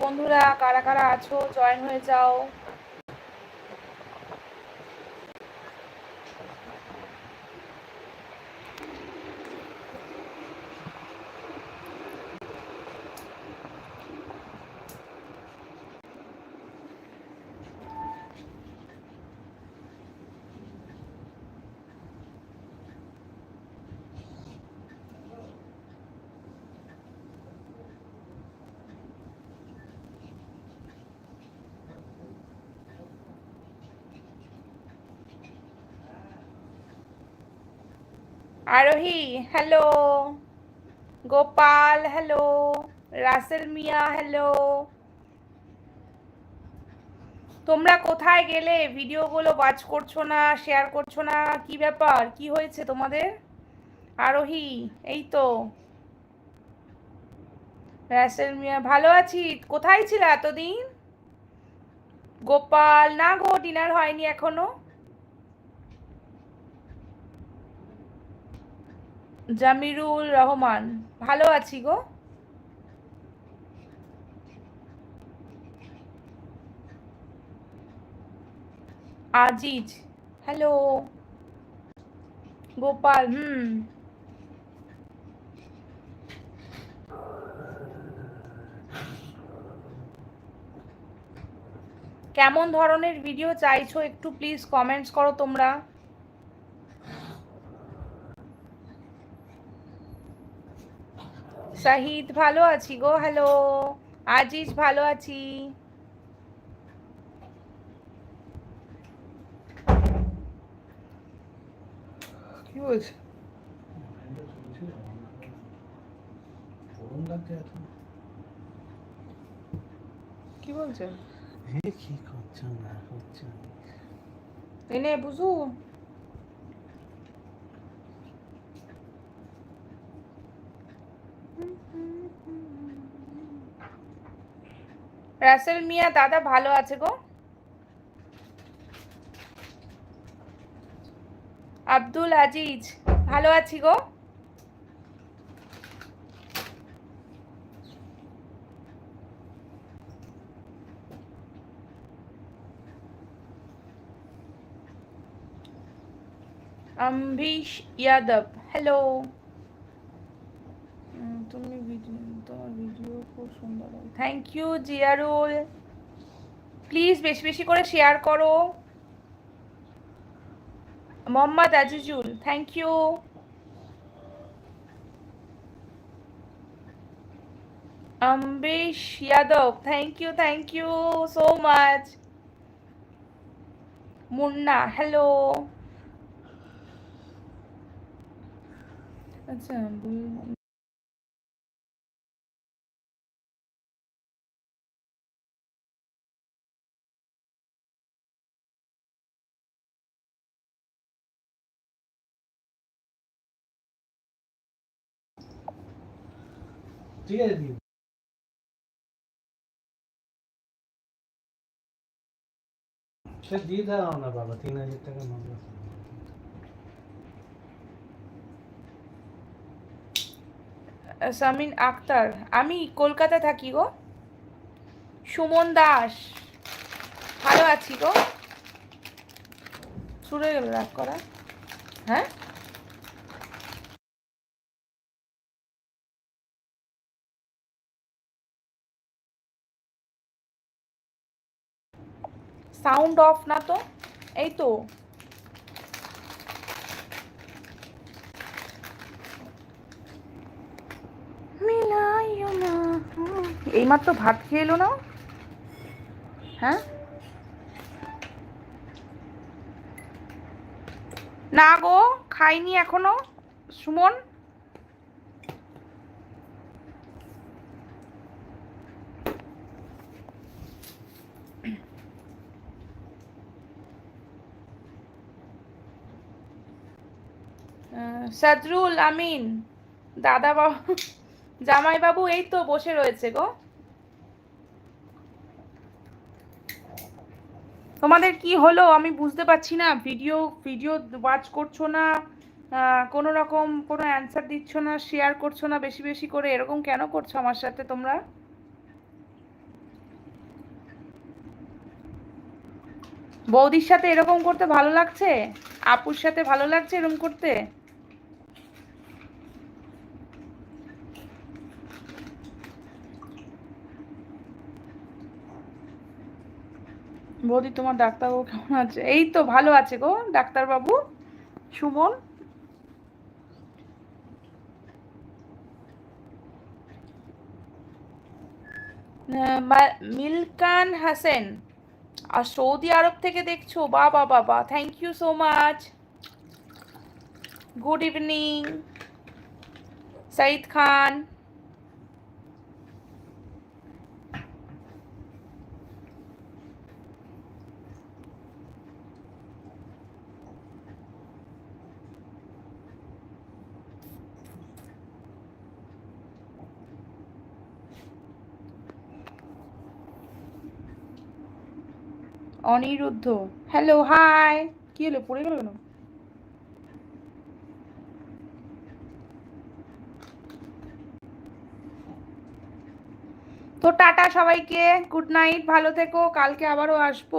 বন্ধুরা কারা কারা আছো? জয়েন হয়ে যাও। Arohi hello Gopal hello Rasel Mia hello তোমরা কোথায় গেলে? ভিডিওগুলো ওয়াচ করছ না শেয়ার করছ না? কি ব্যাপার? কি হয়েছে তোমাদের? আরোহী, এই তো। রাসেল মিয়া, ভালো আছি? কোথায় ছিল এতদিন? গোপাল, না গো ডিনার হয়নি এখনও। জামিরুল রহমান, ভালো আছি গো। আজিজ, হ্যালো। গোপাল, হুম। কেমন ধরনের ভিডিও চাইছো একটু প্লিজ কমেন্টস করো তোমরা। শাহিদ ভালো আছি গো হ্যালো আজিজ ভালো আছি। কি বলছে? কি বলছে? কি করছ না করছ এনে বুঝু। রাসেল মিয়া দাদা ভালো আছে গো? আব্দুল আজিজ ভালো আছি গো? অম্বিশ ইয়াদব হ্যালো তুমি ভিডিও তোমার ভিডিও খুব সুন্দর থ্যাংক ইউ জিয়ারুল প্লিজ বেশি বেশি করে শেয়ার করো। Mohammad Azizul thank you Ambish Yadav thank you thank you so much Munna hello আচ্ছা ঠিক আছে। দিন সামিন আক্তার, আমি কলকাতা থাকি গো। সুমন দাস, ভালো আছি গো। শুরু গেল রাগ করা। হ্যাঁ? সাউন্ড অফ না তো? এই তো। এইমাত্র ভাত খেয়ে এলো না? হ্যাঁ? না গো খাইনি এখনও। সুমন? সাদরুল আমিন, দাদা বাবু জামাই বাবু এই তো বসে রয়েছে গো। তোমাদের কি হলো? আমি বুঝতে পারছি না। ভিডিও ভিডিও ওয়াচ করছ না কোনো রকম কোনো অ্যান্সার দিচ্ছ না শেয়ার করছ না, বেশি বেশি করে, এরকম কেন করছ আমার সাথে তোমরা? বৌদির সাথে এরকম করতে ভালো লাগছে? আপুর সাথে ভালো লাগছে এরকম করতে? বৌদি, তোমার ডাক্তারবাবু কেমন আছে? এই তো ভালো আছে গো, ডাক্তারবাবু। সুমন। মিল্কান হাসেন, আর সৌদি আরব থেকে দেখছ? বাবা বাবা thank you so much good evening Saeed Khan. Aniruddha. Hello hi কি হলো, পড়ে গেল কেন? তো টাটা সবাইকে। গুড নাইট ভালো থেকো, কালকে আবারও আসব।